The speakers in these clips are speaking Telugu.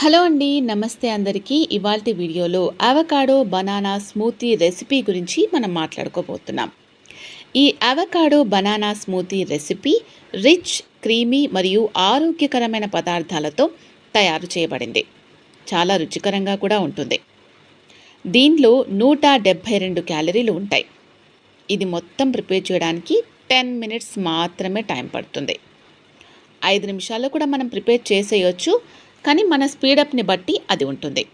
హలో అండి నమస్తే అందరికీ. ఇవాల్టి వీడియోలో అవకాడో బనానా స్మూతీ రెసిపీ గురించి మనం మాట్లాడుకోబోతున్నాం. ఈ avocado banana smoothie recipe rich creamy మరియు ఆరోగ్యకరమైన పదార్థాలతో తయారు చేయబడింది. చాలా రుచికరంగా కూడా ఉంటుంది. దీనిలో నూట డెబ్భై రెండు క్యాలరీలు ఉంటాయి. ఇది మొత్తం ప్రిపేర్ చేయడానికి టెన్ మినిట్స్ మాత్రమే టైం పడుతుంది. ఐదు నిమిషాల్లో కూడా మనం ప్రిపేర్ చేసేయచ్చు. కానీ మన స్పీడప్ని బట్టి అది ఉంటుంది.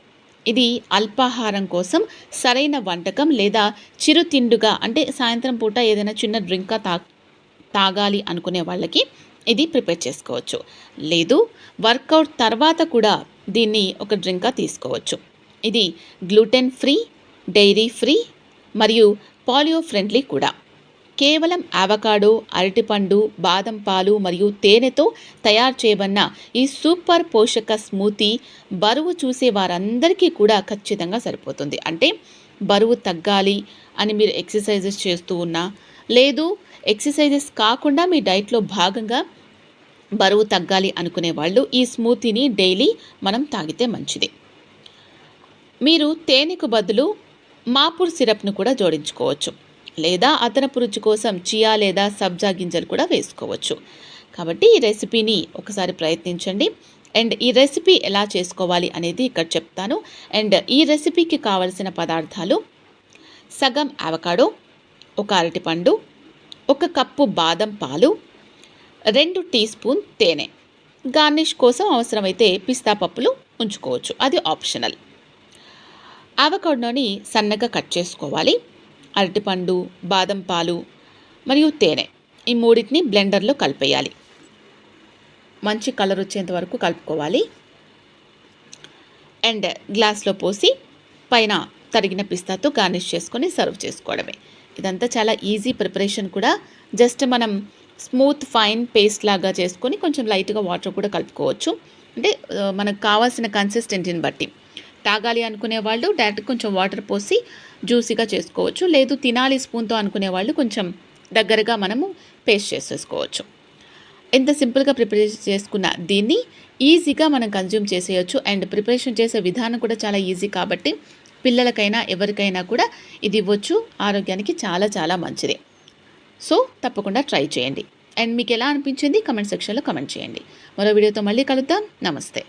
ఇది అల్పాహారం కోసం సరైన వంటకం లేదా చిరుతిండుగా అంటే సాయంత్రం పూట ఏదైనా చిన్న డ్రింకా తా తాగాలి అనుకునే వాళ్ళకి ఇది ప్రిపేర్ చేసుకోవచ్చు. లేదు వర్కౌట్ తర్వాత కూడా దీన్ని ఒక డ్రింక్గా తీసుకోవచ్చు. ఇది గ్లూటెన్ ఫ్రీ డైరీ ఫ్రీ మరియు పాలియో ఫ్రెండ్లీ కూడా. కేవలం అవకాడో అరటిపండు బాదం పాలు మరియు తేనెతో తయారు చేయబడిన ఈ సూపర్ పోషక స్మూతీ బరువు చూసే వారందరికీ కూడా ఖచ్చితంగా సరిపోతుంది. అంటే బరువు తగ్గాలి అని మీరు ఎక్సర్సైజెస్ చేస్తూ ఉన్నా లేదు ఎక్సర్సైజెస్ కాకుండా మీ డైట్లో భాగంగా బరువు తగ్గాలి అనుకునే వాళ్ళు ఈ స్మూతీని డైలీ మనం తాగితే మంచిది. మీరు తేనెకు బదులు మాపూర్ సిరప్ను కూడా జోడించుకోవచ్చు. లేదా అదనపు రుచి కోసం చియా లేదా సబ్జా గింజలు కూడా వేసుకోవచ్చు. కాబట్టి ఈ రెసిపీని ఒకసారి ప్రయత్నించండి. అండ్ ఈ రెసిపీ ఎలా చేసుకోవాలి అనేది ఇక్కడ చెప్తాను. అండ్ ఈ రెసిపీకి కావలసిన పదార్థాలు సగం అవకాడో ఒక అరటిపండు ఒక కప్పు బాదం పాలు రెండు టీ స్పూన్ తేనె. గార్నిష్ కోసం అవసరమైతే పిస్తా పప్పులు ఉంచుకోవచ్చు. అది ఆప్షనల్. అవకాడోని సన్నగా కట్ చేసుకోవాలి. అరటిపండు బాదం పాలు మరియు తేనె ఈ మూడింటిని బ్లెండర్లో కలిపేయాలి. మంచి కలర్ వచ్చేంత వరకు కలుపుకోవాలి. అండ్ గ్లాస్లో పోసి పైన తరిగిన పిస్తాతో గార్నిష్ చేసుకొని సర్వ్ చేసుకోవడమే. ఇదంతా చాలా ఈజీ ప్రిపరేషన్ కూడా. జస్ట్ మనం స్మూత్ ఫైన్ పేస్ట్ లాగా చేసుకొని కొంచెం లైట్గా వాటర్ కూడా కలుపుకోవచ్చు. అంటే మనకు కావాల్సిన కన్సిస్టెన్సీని బట్టి. తాగాలి అనుకునే వాళ్ళు డైరెక్ట్ కొంచెం వాటర్ పోసి జ్యూసీగా చేసుకోవచ్చు. లేదు తినాలి స్పూన్తో అనుకునే వాళ్ళు కొంచెం దగ్గరగా మనము పేస్ట్ చేసేసుకోవచ్చు. ఎంత సింపుల్గా ప్రిపరేషన్ చేసుకున్న దీన్ని ఈజీగా మనం కన్జ్యూమ్ చేసేయచ్చు. అండ్ ప్రిపరేషన్ చేసే విధానం కూడా చాలా ఈజీ కాబట్టి పిల్లలకైనా ఎవరికైనా కూడా ఇది ఇవ్వచ్చు. ఆరోగ్యానికి చాలా చాలా మంచిది. సో తప్పకుండా ట్రై చేయండి. అండ్ మీకు ఎలా అనిపించింది? కమెంట్ సెక్షన్లో కమెంట్ చేయండి. మరో వీడియోతో మళ్ళీ కలుద్దాం. నమస్తే.